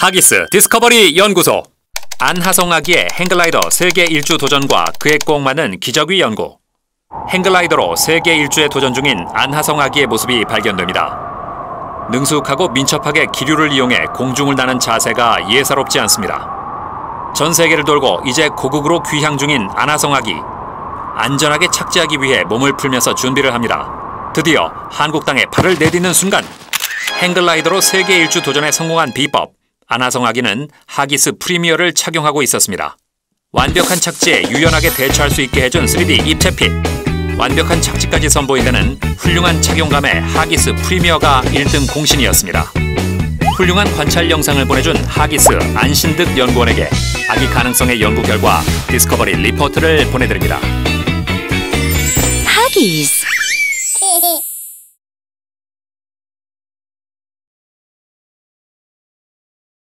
하기스 디스커버리 연구소 안하성 아기의 행글라이더 세계 일주 도전과 그에 꼭 맞는 기적의 연구 행글라이더로 세계 일주에 도전 중인 안하성 아기의 모습이 발견됩니다. 능숙하고 민첩하게 기류를 이용해 공중을 나는 자세가 예사롭지 않습니다. 전 세계를 돌고 이제 고국으로 귀향 중인 안하성 아기 안전하게 착지하기 위해 몸을 풀면서 준비를 합니다. 드디어 한국 땅에 발을 내딛는 순간 행글라이더로 세계 일주 도전에 성공한 비법 안하성 아기는 하기스 프리미어를 착용하고 있었습니다. 완벽한 착지에 유연하게 대처할 수 있게 해준 3D 입체 핏. 완벽한 착지까지 선보인다는 훌륭한 착용감의 하기스 프리미어가 1등 공신이었습니다. 훌륭한 관찰 영상을 보내준 하기스 안신득 연구원에게 아기 가능성의 연구 결과 디스커버리 리포트를 보내드립니다. Huggies.